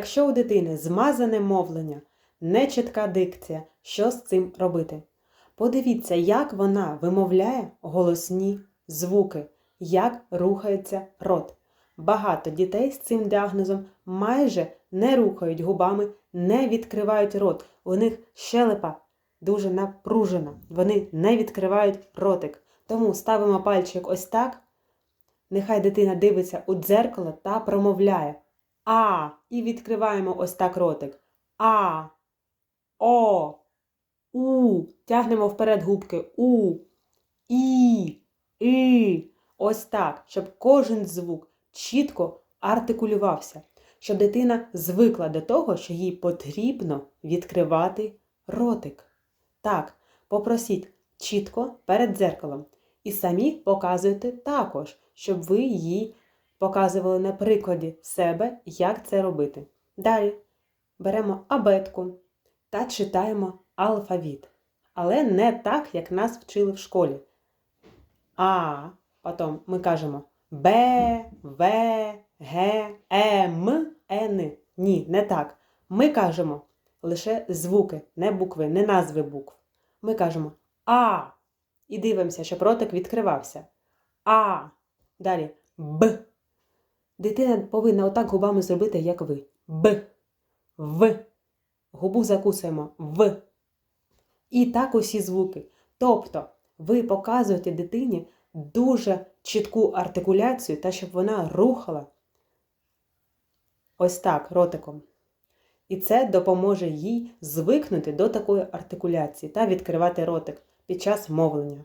Якщо у дитини змазане мовлення, нечітка дикція, що з цим робити? Подивіться, як вона вимовляє голосні звуки, як рухається рот. Багато дітей з цим діагнозом майже не рухають губами, не відкривають рот. У них щелепа дуже напружена. Вони не відкривають ротик. Тому ставимо пальчик ось так. Нехай дитина дивиться у дзеркало та промовляє А. І відкриваємо ось так ротик. А. О. У. Тягнемо вперед губки. У. І. І. Ось так, щоб кожен звук чітко артикулювався, щоб дитина звикла до того, що їй потрібно відкривати ротик. Так, попросіть чітко перед дзеркалом. І самі показуйте також, щоб ви їй показували на прикладі себе, як це робити. Далі беремо абетку та читаємо алфавіт. Але не так, як нас вчили в школі. А, потім ми кажемо Б, В, Г, Е, М, Н. Ні, не так. Ми кажемо лише звуки, не букви, не назви букв. Ми кажемо А. І дивимося, щоб ротик відкривався. А. Далі Б. Дитина повинна отак губами зробити, як ви. Б. В. Губу закусуємо В. І так усі звуки. Тобто, ви показуєте дитині дуже чітку артикуляцію та щоб вона рухала ось так ротиком. І це допоможе їй звикнути до такої артикуляції та відкривати ротик під час мовлення.